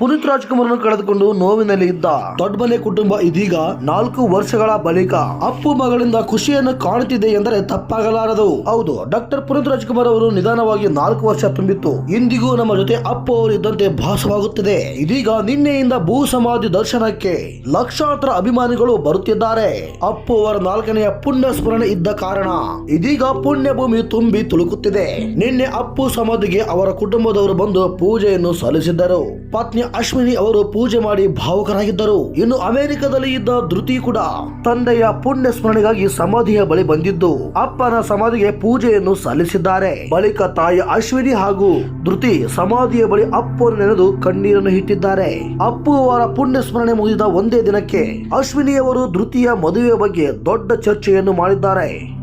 ಪುನೀತ್ ರಾಜ್ಕುಮಾರ್ ಕಳೆದುಕೊಂಡು ನೋವಿನಲ್ಲಿ ಇದ್ದ ದೊಡ್ಡ ಮನೆ ಕುಟುಂಬ ಇದೀಗ ನಾಲ್ಕು ವರ್ಷಗಳ ಬಳಿಕ ಅಪ್ಪು ಮಗಳಿಂದ ಖುಷಿಯನ್ನು ಕಾಣುತ್ತಿದೆ ಎಂದರೆ ತಪ್ಪಾಗಲಾರದು. ಹೌದು, ಡಾಕ್ಟರ್ ಪುನೀತ್ ರಾಜ್ಕುಮಾರ್ ಅವರು ನಿಧಾನವಾಗಿ ನಾಲ್ಕು ವರ್ಷ ತುಂಬಿತ್ತು. ಇಂದಿಗೂ ನಮ್ಮ ಜೊತೆ ಅಪ್ಪು ಅವರು ಇದ್ದಂತೆ ಭಾಸವಾಗುತ್ತಿದೆ. ಇದೀಗ ನಿನ್ನೆಯಿಂದ ಭೂ ಸಮಾಧಿ ದರ್ಶನಕ್ಕೆ ಲಕ್ಷಾಂತರ ಅಭಿಮಾನಿಗಳು ಬರುತ್ತಿದ್ದಾರೆ. ಅಪ್ಪು ಅವರ ನಾಲ್ಕನೆಯ ಪುಣ್ಯ ಸ್ಮರಣೆ ಇದ್ದ ಕಾರಣ ಇದೀಗ ಪುಣ್ಯ ಭೂಮಿ ತುಂಬಿ ತುಳುಕುತ್ತಿದೆ. ನಿನ್ನೆ ಅಪ್ಪು ಸಮಾಧಿಗೆ ಅವರ ಕುಟುಂಬದವರು ಬಂದು ಪೂಜೆಯನ್ನು ಸಲ್ಲಿಸಿದ್ದರು. ಪತ್ನಿ ಅಶ್ವಿನಿ ಅವರು ಪೂಜೆ ಮಾಡಿ ಭಾವುಕರಾಗಿದ್ದರು. ಇನ್ನು ಅಮೆರಿಕದಲ್ಲಿ ಇದ್ದ ಧೃತಿ ಕೂಡ ತಂದೆಯ ಪುಣ್ಯ ಸ್ಮರಣೆಗಾಗಿ ಸಮಾಧಿಯ ಬಳಿ ಬಂದಿದ್ದು, ಅಪ್ಪನ ಸಮಾಧಿಗೆ ಪೂಜೆಯನ್ನು ಸಲ್ಲಿಸಿದ್ದಾರೆ. ಬಳಿಕ ತಾಯಿ ಅಶ್ವಿನಿ ಹಾಗೂ ಧೃತಿ ಸಮಾಧಿಯ ಬಳಿ ಅಪ್ಪನ್ನು ನೆನೆದು ಕಣ್ಣೀರನ್ನು ಇಟ್ಟಿದ್ದಾರೆ. ಅಪ್ಪು ಅವರ ಪುಣ್ಯ ಸ್ಮರಣೆ ಮುಗಿದ ಒಂದೇ ದಿನಕ್ಕೆ ಅಶ್ವಿನಿಯವರು ಧೃತಿಯ ಮದುವೆಯ ಬಗ್ಗೆ ದೊಡ್ಡ ಚರ್ಚೆಯನ್ನು ಮಾಡಿದ್ದಾರೆ.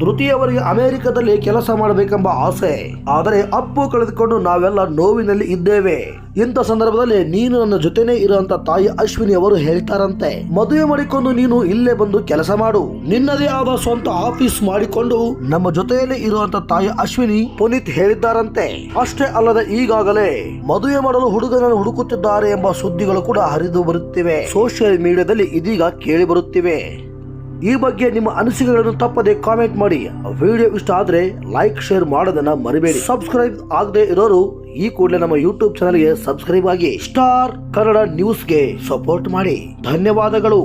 ಧೃತಿಯವರಿಗೆ ಅಮೆರಿಕದಲ್ಲಿ ಕೆಲಸ ಮಾಡಬೇಕೆಂಬ ಆಸೆ. ಆದರೆ ಅಪ್ಪು ಕಳೆದುಕೊಂಡು ನಾವೆಲ್ಲ ನೋವಿನಲ್ಲಿ ಇದ್ದೇವೆ. ಇಂಥ ಸಂದರ್ಭದಲ್ಲಿ ನೀನು ನನ್ನ ಜೊತೆನೆ ಇರುವಂತ ತಾಯಿ ಅಶ್ವಿನಿ ಅವರು ಹೇಳ್ತಾರಂತೆ ಮದುವೆ ಮಾಡಿಕೊಂಡು ನೀನು ಇಲ್ಲೇ ಬಂದು ಕೆಲಸ ಮಾಡು. ನಿನ್ನದೇ ಆದ ಸ್ವಂತ ಆಫೀಸ್ ಮಾಡಿಕೊಂಡು ನಮ್ಮ ಜೊತೆಯಲ್ಲಿ ಇರುವಂತ ತಾಯಿ ಅಶ್ವಿನಿ ಪುನೀತ್ ಹೇಳಿದ್ದಾರಂತೆ. ಅಷ್ಟೇ ಅಲ್ಲದೆ ಈಗಾಗಲೇ ಮದುವೆ ಮಾಡಲು ಹುಡುಗನನ್ನು ಹುಡುಕುತ್ತಿದ್ದಾರೆ ಎಂಬ ಸುದ್ದಿಗಳು ಕೂಡ ಹರಿದು ಬರುತ್ತಿವೆ. ಸೋಷಿಯಲ್ ಮೀಡಿಯಾದಲ್ಲಿ ಇದೀಗ ಕೇಳಿ ಬರುತ್ತಿವೆ. ಈ ಬಗ್ಗೆ ನಿಮ್ಮ ಅನಿಸಿಕೆಗಳನ್ನು ತಪ್ಪದೆ ಕಾಮೆಂಟ್ ಮಾಡಿ. ವಿಡಿಯೋ ಇಷ್ಟ ಆದರೆ ಲೈಕ್ ಶೇರ್ ಮಾಡೋದನ್ನ ಮರಿಬೇಡಿ. ಸಬ್ಸ್ಕ್ರೈಬ್ ಆಗದೆ ಇರೋರು ಈ ಕೂಡಲೇ ನಮ್ಮ ಯೂಟ್ಯೂಬ್ ಚಾನಲ್ಗೆ ಸಬ್ಸ್ಕ್ರೈಬ್ ಆಗಿ ಸ್ಟಾರ್ ಕನ್ನಡ ನ್ಯೂಸ್ಗೆ ಸಪೋರ್ಟ್ ಮಾಡಿ. ಧನ್ಯವಾದಗಳು.